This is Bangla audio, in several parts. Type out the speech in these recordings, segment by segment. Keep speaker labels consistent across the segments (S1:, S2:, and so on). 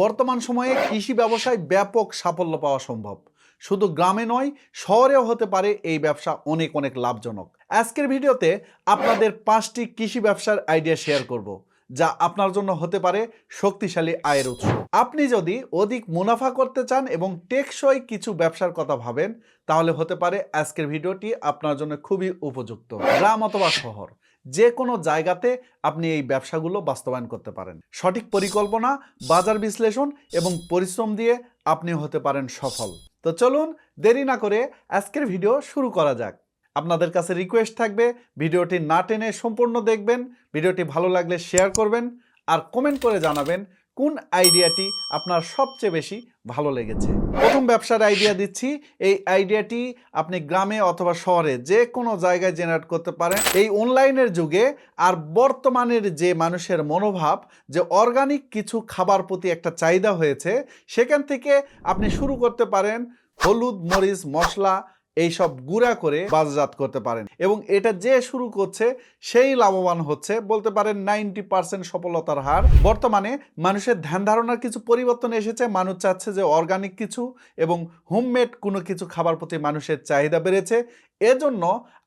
S1: বর্তমান সময়ে কৃষি ব্যবসায় ব্যাপক সাফল্য পাওয়া সম্ভব। শুধু গ্রামে নয়, শহরেও হতে পারে এই ব্যবসা অনেক অনেক লাভজনক। আজকের ভিডিওতে আপনাদের পাঁচটি কৃষি ব্যবসার আইডিয়া শেয়ার করব, যা আপনার জন্য হতে পারে শক্তিশালী আয়ের উৎস। আপনি যদি অধিক মুনাফা করতে চান এবং টেকসই কিছু ব্যবসার কথা ভাবেন, তাহলে হতে পারে আজকের ভিডিওটি আপনার জন্য খুবই উপযুক্ত। গ্রাম অথবা শহর। যে কোনো জায়গাতে আপনি এই ব্যবসাগুলো বাস্তবায়ন করতে পারেন। সঠিক পরিকল্পনা, বাজার বিশ্লেষণ এবং পরিশ্রম দিয়ে আপনি হতে পারেন সফল। তো চলুন দেরি না করে আজকের ভিডিও শুরু করা যাক। আপনাদের কাছে রিকোয়েস্ট থাকবে, ভিডিওটি না টেনে সম্পূর্ণ দেখবেন, ভিডিওটি ভালো লাগলে শেয়ার করবেন, আর কমেন্ট করে জানাবেন কোন আইডিয়াটি আপনার সবচেয়ে বেশি ভালো লেগেছে? প্রথম ব্যবসার আইডিয়া দিচ্ছি, এই আইডিয়াটি আপনি গ্রামে অথবা শহরে যে কোনো জায়গায় জেনারেট করতে পারেন। এই অনলাইনের যুগে আর বর্তমানের যে মানুষের মনোভাব, যে অর্গানিক কিছু খাবার প্রতি একটা চাহিদা হয়েছে, সেখান থেকে আপনি শুরু করতে পারেন হলুদ, মরিচ, মশলা এইসব গুঁড়া করে বাজারজাত করতে পারেন। এবং এটা যে শুরু করছে, সেই লাভবান হচ্ছে। বলতে পারেন নাইনটি পার্সেন্ট সফলতার হার। বর্তমানে মানুষের ধ্যান ধারণার কিছু পরিবর্তন এসেছে। মানুষ চাচ্ছে যে অর্গানিক কিছু এবং হোমমেড কোনো কিছু খাবার প্রতি মানুষের চাহিদা বেড়েছে। এজন্য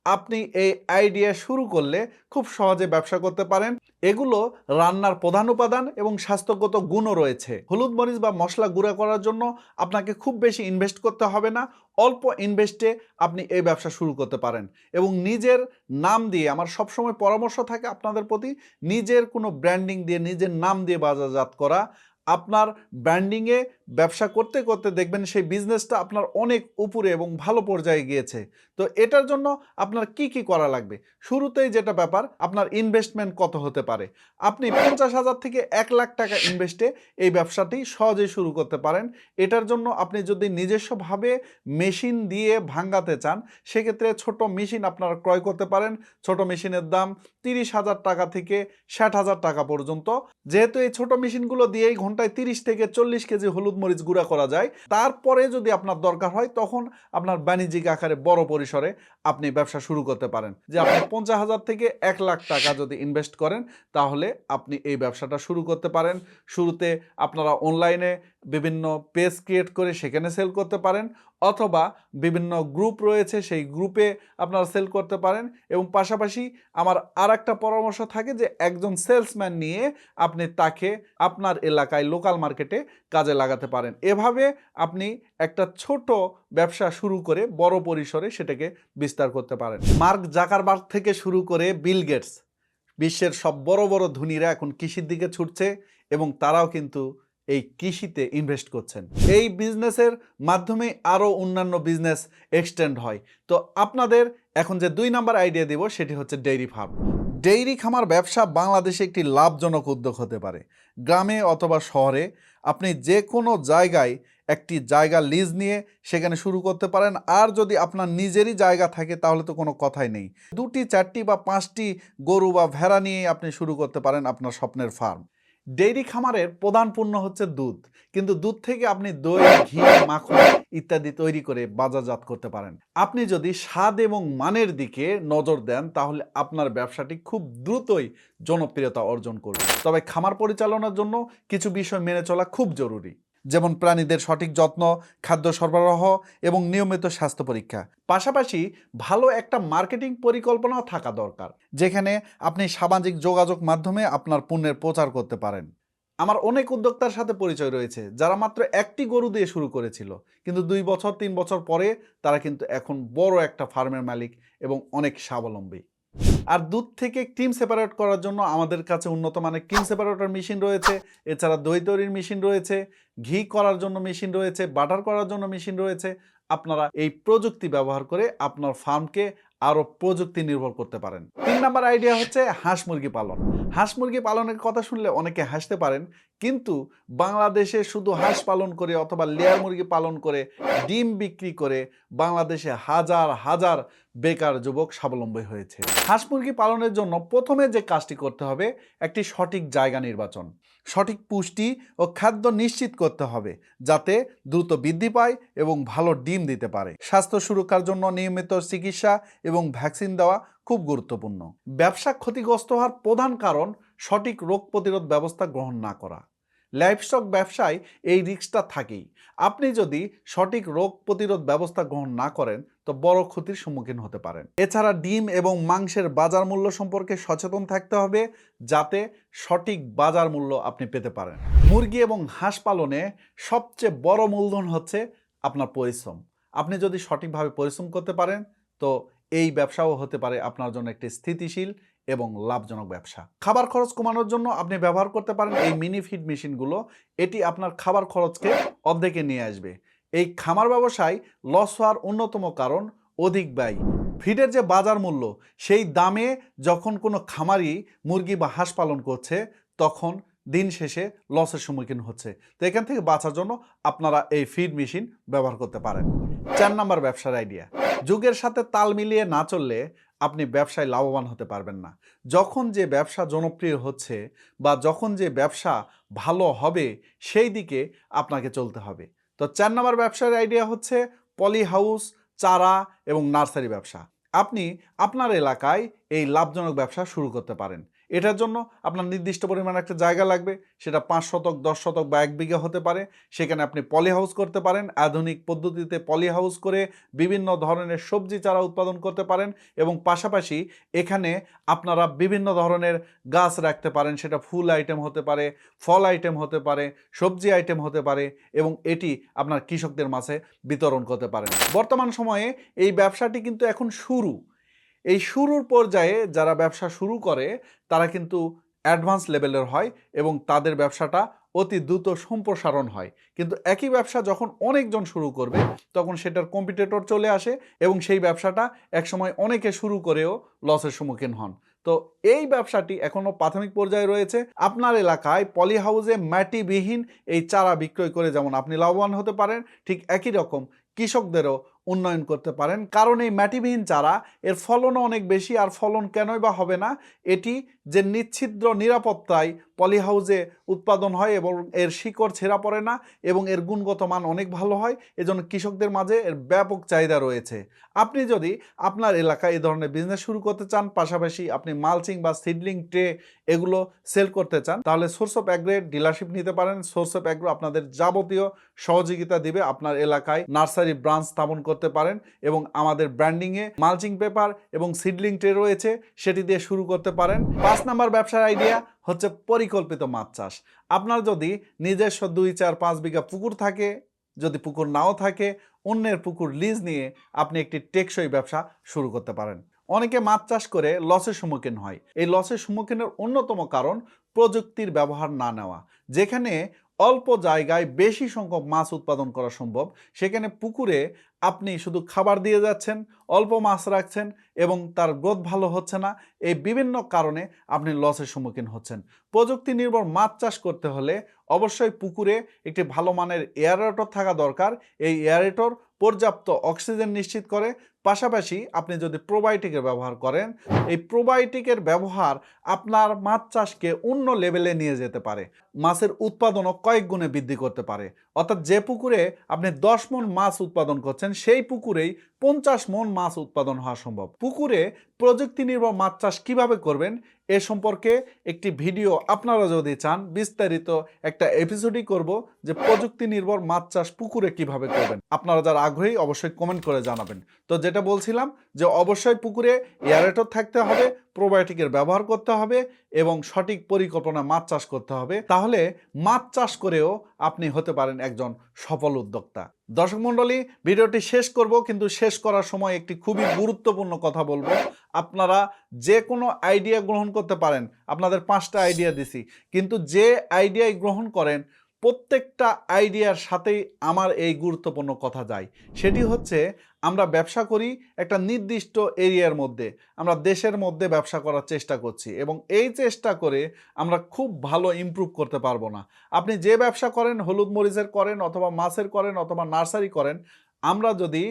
S1: আপনি এই আইডিয়া শুরু করলে খুব সহজে ব্যবসা করতে পারেন। এগুলো রান্নার প্রধান উপাদান এবং স্বাস্থ্যগত গুণও রয়েছে। হলুদ মরিচ বা মশলা গুঁড়া করার জন্য আপনাকে খুব বেশি ইনভেস্ট করতে হবে না। অল্প ইনভেস্টে আপনি এই ব্যবসা শুরু করতে পারেন এবং নিজের নাম দিয়ে, আমার সবসময় পরামর্শ থাকে আপনাদের প্রতি, নিজের কোনো ব্র্যান্ডিং দিয়ে, নিজের নাম দিয়ে বাজারজাত করা। আপনার ব্র্যান্ডিংয়ে ব্যবসা করতে করতে দেখবেন সেই বিজনেসটা আপনার অনেক উপরে এবং ভালো পর্যায়ে গিয়েছে। তো এটার জন্য আপনার কি কি করা লাগবে? শুরুতেই যেটা ব্যাপার, আপনার ইনভেস্টমেন্ট কত হতে পারে? আপনি পঞ্চাশ হাজার থেকে এক লাখ টাকা ইনভেস্টে এই ব্যবসাটি সহজে শুরু করতে পারেন। এটার জন্য আপনি যদি নিজস্বভাবে মেশিন দিয়ে ভাঙ্গাতে চান, সেক্ষেত্রে ছোট মেশিন আপনারা ক্রয় করতে পারেন। ছোট মেশিনের দাম তিরিশ হাজার টাকা থেকে ষাট হাজার টাকা পর্যন্ত। যেহেতু এই ছোট মেশিনগুলো দিয়েই ঘন্টায় তিরিশ থেকে চল্লিশ কেজি হলুদ মরিচ গুঁড়া করা যায়। তারপরে যদি আপনার দরকার হয়, তখন আপনার বাণিজ্যিক আকারে বড় পরিসরে আপনি ব্যবসা শুরু করতে পারেন। যে আপনি পঞ্চাশ হাজার থেকে এক লাখ টাকা যদি ইনভেস্ট করেন, তাহলে আপনি এই ব্যবসাটা শুরু করতে পারেন। শুরুতে আপনারা অনলাইনে বিভিন্ন পেজ ক্রিয়েট করে সেখানে সেল করতে পারেন অথবা বিভিন্ন গ্রুপ রয়েছে সেই গ্রুপে আপনারা সেল করতে পারেন এবং পাশাপাশি আমার আর একটা পরামর্শ থাকে যে একজন সেলসম্যান নিয়ে আপনি তাকে আপনার এলাকায় লোকাল মার্কেটে কাজে লাগাতে পারেন। এভাবে আপনি একটা ছোট ব্যবসা শুরু করে বড় পরিসরে সেটাকে বিস্তার করতে পারেন। মার্ক জাকারবার্গ থেকে শুরু করে বিল গেটস বিশ্বের সব বড় বড় ধনীরা এখন কৃষির দিকে ছুটছে এবং তারাও কিন্তু এই কৃষিতে ইনভেস্ট করছেন। এই বিজনেসের মাধ্যমে আরও অন্যান্য বিজনেস এক্সটেন্ড হয়। তো আপনাদের এখন যে দুই নাম্বার আইডিয়া দিব, সেটি হচ্ছে ডেইরি ফার্ম ডেইরি খামার ব্যবসা বাংলাদেশে একটি লাভজনক উদ্যোগ হতে পারে। গ্রামে অথবা শহরে আপনি যে কোনো জায়গায় একটি জায়গা লিজ নিয়ে সেখানে শুরু করতে পারেন। আর যদি আপনার নিজেরই জায়গা থাকে, তাহলে তো কোনো কথাই নেই। দুটি, চারটি বা পাঁচটি গরু বা ভেড়া নিয়ে আপনি শুরু করতে পারেন আপনার স্বপ্নের ফার্ম ডেইরি খামারের প্রধান পণ্য হচ্ছে দুধ। কিন্তু দুধ থেকে আপনি দই, ঘি, মাখন ইত্যাদি তৈরি করে বাজারজাত করতে পারেন। আপনি যদি স্বাদ এবং মানের দিকে নজর দেন, তাহলে আপনার ব্যবসাটি খুব দ্রুতই জনপ্রিয়তা অর্জন করবে। তবে খামার পরিচালনার জন্য কিছু বিষয় মেনে চলা খুব জরুরি। যেমন প্রাণীদের সঠিক যত্ন, খাদ্য সরবরাহ এবং নিয়মিত স্বাস্থ্য পরীক্ষা। পাশাপাশি ভালো একটা মার্কেটিং পরিকল্পনাও থাকা দরকার, যেখানে আপনি সামাজিক যোগাযোগ মাধ্যমে আপনার পণ্যের প্রচার করতে পারেন। আমার অনেক উদ্যোক্তার সাথে পরিচয় রয়েছে, যারা মাত্র একটি গরু দিয়ে শুরু করেছিল, কিন্তু দুই বছর, তিন বছর পরে তারা কিন্তু এখন বড় একটা ফার্মের মালিক এবং অনেক স্বাবলম্বী। আর দুধ থেকে ক্রিম সেপারেট করার জন্য আমাদের কাছে উন্নত মানের ক্রিম সেপারেটর মেশিন রয়েছে, এছাড়া দই তৈরির মেশিন রয়েছে, ঘি করার জন্য মেশিন রয়েছে, বাটার করার জন্য মেশিন রয়েছে। আপনারা এই প্রযুক্তি ব্যবহার করে আপনার ফার্মকে আরও প্রযুক্তি নির্ভর করতে পারেন। তিন নাম্বার আইডিয়া হচ্ছে হাঁস মুরগি পালন। হাঁস মুরগি পালনের কথা শুনলে অনেকে হাসতে পারেন কিন্তু বাংলাদেশে শুধু হাঁস পালন করে অথবা লেয়ার মুরগি পালন করে, ডিম বিক্রি করে বাংলাদেশে হাজার হাজার বেকার যুবক স্বাবলম্বী হয়েছে। হাঁস মুরগি পালনের জন্য প্রথমে যে কাজটি করতে হবে, একটি সঠিক জায়গা নির্বাচন, সঠিক পুষ্টি ও খাদ্য নিশ্চিত করতে হবে যাতে দ্রুত বৃদ্ধি পায় এবং ভালো ডিম দিতে পারে। স্বাস্থ্য সুরক্ষার জন্য নিয়মিত চিকিৎসা এবং ভ্যাকসিন দেওয়া খুব গুরুত্বপূর্ণ। ব্যবসা ক্ষতিগ্রস্ত হওয়ার প্রধান কারণ সঠিক রোগ প্রতিরোধ ব্যবস্থা গ্রহণ না করা। লাইফস্টক ব্যবসায় এই রিস্কটা থাকেই। আপনি যদি সঠিক রোগ প্রতিরোধ ব্যবস্থা গ্রহণ না করেন, তো বড় ক্ষতির সম্মুখীন হতে পারেন। এছাড়া ডিম এবং মাংসের বাজার মূল্য সম্পর্কে সচেতন থাকতে হবে, যাতে সঠিক বাজার মূল্য আপনি পেতে পারেন। মুরগি এবং হাঁস পালনে সবচেয়ে বড় মূলধন হচ্ছে আপনার পরিশ্রম। আপনি যদি সঠিকভাবে পরিশ্রম করতে পারেন, তো এই ব্যবসাও হতে পারে আপনার জন্য একটি স্থিতিশীল এবং লাভজনক ব্যবসা। খাবার খরচ কমানোর জন্য আপনি ব্যবহার করতে পারেন এই মিনি ফিড মেশিনগুলো এটি আপনার খাবার খরচকে অর্ধেকে নিয়ে আসবে। এই খামার ব্যবসায় লস হওয়ার অন্যতম কারণ অধিক ব্যয়। ফিডের যে বাজার মূল্য, সেই দামে যখন কোনো খামারি মুরগি বা হাঁস পালন করছে, তখন দিন শেষে লসের সম্মুখীন হচ্ছে। তো এখান থেকে বাঁচার জন্য আপনারা এই ফিড মেশিন ব্যবহার করতে পারেন। চার নাম্বার ব্যবসার আইডিয়া যুগের সাথে তাল মিলিয়ে না চললে আপনি ব্যবসায় লাভবান হতে পারবেন না। যখন যে ব্যবসা জনপ্রিয় হচ্ছে বা যখন যে ব্যবসা ভালো হবে, সেই দিকে আপনাকে চলতে হবে। তো চার নম্বর ব্যবসার আইডিয়া হচ্ছে পলি হাউস চারা এবং নার্সারি ব্যবসা। আপনি আপনার এলাকায় এই লাভজনক ব্যবসা শুরু করতে পারেন। এটার জন্য আপনার নির্দিষ্ট পরিমাণ একটা জায়গা লাগবে, সেটা পাঁচ শতক, দশ শতক বা এক বিঘা হতে পারে। সেখানে আপনি পলি হাউস করতে পারেন, আধুনিক পদ্ধতিতে পলি হাউস করে বিভিন্ন ধরনের সবজি চারা উৎপাদন করতে পারেন এবং পাশাপাশি এখানে আপনারা বিভিন্ন ধরনের গাছ রাখতে পারেন, সেটা ফুল আইটেম হতে পারে, ফল আইটেম হতে পারে, সবজি আইটেম হতে পারে এবং এটি আপনার কৃষকদের মাঝে বিতরণ করতে পারেন। বর্তমান সময়ে এই ব্যবসাটি কিন্তু এখন শুরু। এই শুরুর পর্যায়ে যারা ব্যবসা শুরু করে, তারা কিন্তু অ্যাডভান্স লেভেলের হয় এবং তাদের ব্যবসাটা অতি দ্রুত সম্প্রসারণ হয়। কিন্তু একই ব্যবসা যখন অনেকজন শুরু করবে, তখন সেটার কম্পিটিটর চলে আসে এবং সেই ব্যবসাটা একসময় অনেকে শুরু করেও লসের সম্মুখীন হন। তো এই ব্যবসাটি এখনও প্রাথমিক পর্যায়ে রয়েছে। আপনার এলাকায় পলি হাউসে ম্যাটিবিহীন এই চারা বিক্রয় করে যেমন আপনি লাভবান হতে পারেন, ঠিক একই রকম কৃষকদেরও উন্নয়ন করতে পারেন। কারণ এই ম্যাটিবিহীন চারা, এর ফলনও অনেক বেশি, আর ফলন কেনই বা হবে না, এটি যে নিচ্ছিদ্র নিরাপত্তায় পলি হাউসে উৎপাদন হয় এবং এর শিকড় ছেঁড়া পড়ে না এবং এর গুণগত মান অনেক ভালো হয়, এজন্য কৃষকদের মাঝে এর ব্যাপক চাহিদা রয়েছে। আপনি যদি আপনার এলাকায় এই ধরনের বিজনেস শুরু করতে চান, পাশাপাশি আপনি মালচিং বা সিডলিং ট্রে এগুলো সেল করতে চান, তাহলে সোর্স অফ অ্যাগ্রের ডিলারশিপ নিতে পারেন। সোর্স অফ অ্যাগ্রো আপনাদের যাবতীয় সহযোগিতা দিবে, আপনার এলাকায় নার্সারি ব্রাঞ্চ স্থাপন করতে পারেন এবং আমাদের ব্র্যান্ডিংয়ে মালচিং পেপার এবং সিডলিং ট্রে রয়েছে, সেটি দিয়ে শুরু করতে পারেন। পাঁচ নাম্বার ব্যবসার আইডিয়া হচ্ছে পরিকল্পিত মাছ চাষ। আপনার যদি নিজস্ব দুই, চার, পাঁচ বিঘা পুকুর থাকে, যদি পুকুর নাও থাকে, অন্যের পুকুর লিজ নিয়ে আপনি একটি টেকসই ব্যবসা শুরু করতে পারেন। অনেকে মাছ চাষ করে লসের সম্মুখীন হয়। এই লসের সম্মুখীনের অন্যতম কারণ প্রযুক্তির ব্যবহার না নেওয়া। যেখানে অল্প জায়গায় বেশি সংখ্যক মাছ উৎপাদন করা সম্ভব। সেখানে পুকুরে আপনি শুধু খাবার দিয়ে যাচ্ছেন, অল্প মাছ রাখছেন এবং তার গ্রোথ ভালো হচ্ছে না। এই বিভিন্ন কারণে আপনি লসের সম্মুখীন হচ্ছেন। প্রযুক্তি নির্ভর মাছ চাষ করতে হলে অবশ্যই পুকুরে একটি ভালো মানের এয়ারেটর থাকা দরকার। এই এয়ারেটর পর্যাপ্ত অক্সিজেন নিশ্চিত করে পাশাপাশি আপনি যদি প্রোবায়োটিকের ব্যবহার করেন, এই প্রোবায়োটিকের ব্যবহার আপনার মাছ চাষকে অন্য লেভেলে নিয়ে যেতে পারে। মাছের উৎপাদনও কয়েক গুণে বৃদ্ধি করতে পারে। অর্থাৎ যে পুকুরে আপনি দশ মন মাছ উৎপাদন করছেন, সেই পুকুরেই পঞ্চাশ মন মাছ উৎপাদন হওয়া সম্ভব। পুকুরে প্রযুক্তি নির্ভর মাছ চাষ কীভাবে করবেন, এ সম্পর্কে একটি ভিডিও আপনারা যদি চান, বিস্তারিত একটা এপিসোডই করব যে প্রযুক্তি নির্ভর মাছ চাষ পুকুরে কীভাবে করবেন। আপনারা যারা আগ্রহী, অবশ্যই কমেন্ট করে জানাবেন। তো যেটা বলছিলাম যে অবশ্যই পুকুরে এয়ারেটর থাকতে হবে প্রোবায়োটিকের ব্যবহার করতে হবে এবং সঠিক পরিকল্পনা মাছ চাষ করতে হবে। তাহলে মাছ চাষ করেও আপনি হতে পারেন একজন সফল উদ্যোক্তা। দর্শক মণ্ডলী, ভিডিওটি শেষ করব, কিন্তু শেষ করার সময় একটি খুবই গুরুত্বপূর্ণ কথা বলব। আপনারা যে কোনো আইডিয়া গ্রহণ করতে পারেন। আপনাদের পাঁচটা আইডিয়া দিছি। কিন্তু যে আইডিয়াই গ্রহণ করেন প্রত্যেকটা আইডিয়ার সাথেই আমার এই গুরুত্বপূর্ণ কথা যায়। সেটি হচ্ছে, আমরা ব্যবসা করি একটা নির্দিষ্ট এরিয়ার মধ্যে। আমরা দেশের মধ্যে ব্যবসা করার চেষ্টা করছি এবং এই চেষ্টা করে আমরা খুব ভালো ইম্প্রুভ করতে পারব না। আপনি যে ব্যবসা করেন, হলুদ মরিচের করেন অথবা মাছের করেন অথবা নার্সারি করেন আমরা যদি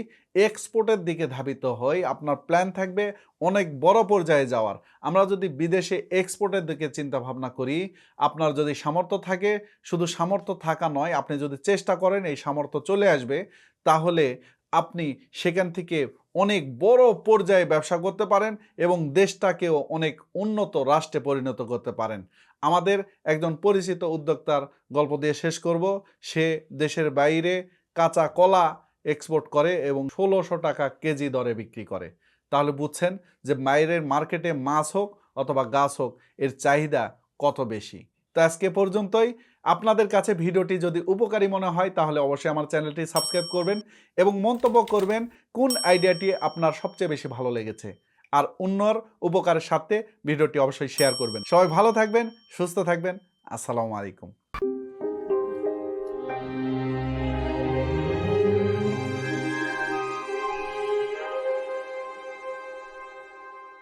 S1: এক্সপোর্টের দিকে ধাবিত হই, আপনার প্ল্যান থাকবে অনেক বড় পর্যায়ে যাওয়ার। আমরা যদি বিদেশে এক্সপোর্টের দিকে চিন্তা ভাবনা করি, আপনার যদি সামর্থ্য থাকে, শুধু সামর্থ্য থাকা নয়, আপনি যদি চেষ্টা করেন এই সামর্থ্য চলে আসবে, তাহলে আপনি সেখান থেকে অনেক বড় পর্যায়ে ব্যবসা করতে পারেন এবং দেশটাকেও অনেক উন্নত রাষ্ট্রে পরিণত করতে পারেন। আমাদের একজন পরিচিত উদ্যোক্তার গল্প দিয়ে শেষ করব। সে দেশের বাইরে কাঁচা কলা এক্সপোর্ট করে এবং ষোলোশো টাকা কেজি দরে বিক্রি করে। তাহলে বুঝছেন যে বাইরের মার্কেটে মাছ হোক অথবা গাছ হোক, এর চাহিদা কত বেশি। তো আজকে পর্যন্তই। আপনাদের কাছে ভিডিওটি যদি উপকারী মনে হয়, তাহলে অবশ্যই আমার চ্যানেলটি সাবস্ক্রাইব করবেন এবং মন্তব্য করবেন কোন আইডিয়াটি আপনার সবচেয়ে বেশি ভালো লেগেছে। আর অন্যর উপকারের সাথে ভিডিওটি অবশ্যই শেয়ার করবেন। সবাই ভালো থাকবেন, সুস্থ থাকবেন। আসসালামু আলাইকুম।